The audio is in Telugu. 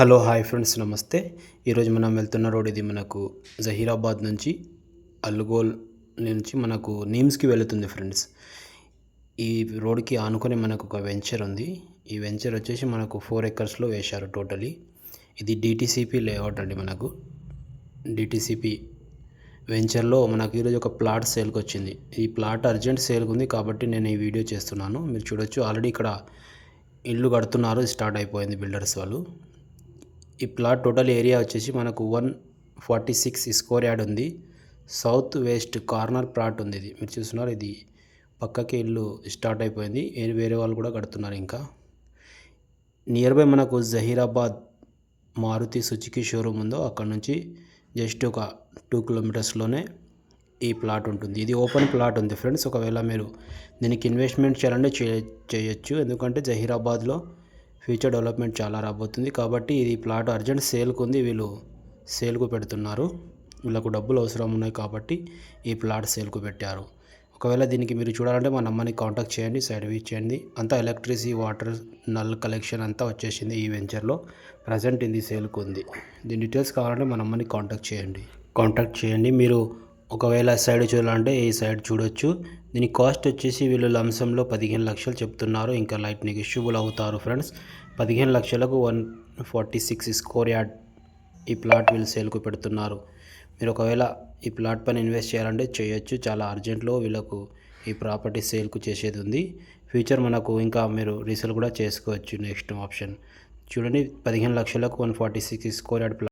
హలో హాయ్ ఫ్రెండ్స్ నమస్తే. ఈరోజు మనం వెళ్తున్న రోడ్ ఇది మనకు జహీరాబాద్ నుంచి అల్గోల్ నుంచి మనకు నీమ్స్కి వెళుతుంది ఫ్రెండ్స్. ఈ రోడ్కి ఆనుకొని మనకు ఒక వెంచర్ ఉంది. ఈ వెంచర్ వచ్చేసి మనకు ఫోర్ ఎకర్స్లో వేశారు టోటలీ. ఇది డిటీసీపీ లేఅవుట్ అండి మనకు. డిటీసీపీ వెంచర్లో మనకు ఈరోజు ఒక ప్లాట్ సేల్కి వచ్చింది. ఈ ప్లాట్ అర్జెంట్ సేల్కి ఉంది కాబట్టి నేను ఈ వీడియో చేస్తున్నాను. మీరు చూడొచ్చు. ఆల్రెడీ ఇక్కడ ఇల్లు కడుతున్నారు. స్టార్ట్ అయిపోయింది బిల్డర్స్ వాళ్ళు. ఈ ప్లాట్ టోటల్ ఏరియా వచ్చేసి మనకు one forty six square yard ఉంది. సౌత్ వెస్ట్ కార్నర్ ప్లాట్ ఉంది ఇది. మీరు చూస్తున్నారు ఇది పక్కకి ఇల్లు స్టార్ట్ అయిపోయింది. వేరే వాళ్ళు కూడా కడుతున్నారు ఇంకా. నియర్ బై మనకు జహీరాబాద్ మారుతి సుజుకి షోరూమ్ ఉందో అక్కడ నుంచి జస్ట్ ఒక టూ కిలోమీటర్స్లోనే ఈ ప్లాట్ ఉంటుంది. ఇది ఓపెన్ ప్లాట్ ఉంది ఫ్రెండ్స్. ఒకవేళ మీరు దీనికి ఇన్వెస్ట్మెంట్ చేయాలంటే చేయొచ్చు. ఎందుకంటే జహీరాబాద్లో ఫ్యూచర్ డెవలప్మెంట్ చాలా రాబోతుంది. కాబట్టి ఇది ప్లాట్ అర్జెంట్ సేల్కు ఉంది. వీళ్ళు సేల్కు పెడుతున్నారు. వీళ్ళకు డబ్బులు అవసరం ఉన్నాయి కాబట్టి ఈ ప్లాట్ సేల్కు పెట్టారు. ఒకవేళ దీనికి మీరు చూడాలంటే మా నమ్మని కాంటాక్ట్ చేయండి. సైడ్ వీచ్ చేయండి అంతా ఎలక్ట్రిసిటీ వాటర్ నల్ కలెక్షన్ అంతా వచ్చేసింది ఈ వెంచర్లో. ప్రజెంట్ ఇది సేల్కు ఉంది. దీని డీటెయిల్స్ కావాలంటే మా నమ్మని కాంటాక్ట్ చేయండి. కాంటాక్ట్ చేయండి. మీరు ఒకవేళ సైడ్ చూడాలంటే ఈ సైడ్ చూడొచ్చు. దీని కాస్ట్ వచ్చేసి వీళ్ళు లంసంలో పదిహేను లక్షలు చెప్తున్నారు. ఇంకా లైట్ నెగిషియబుల్ అవుతారు ఫ్రెండ్స్. పదిహేను లక్షలకు one forty six square yard ఈ ప్లాట్ వీళ్ళు సేల్కు పెడుతున్నారు. మీరు ఒకవేళ ఈ ప్లాట్ పైన ఇన్వెస్ట్ చేయాలంటే చేయొచ్చు. చాలా అర్జెంట్లో వీళ్ళకు ఈ ప్రాపర్టీ సేల్కు చేసేది ఉంది. ఫ్యూచర్ మనకు ఇంకా మీరు రీసేల్ కూడా చేసుకోవచ్చు. Next option. చూడండి పదిహేను లక్షలకు one forty six square yard plot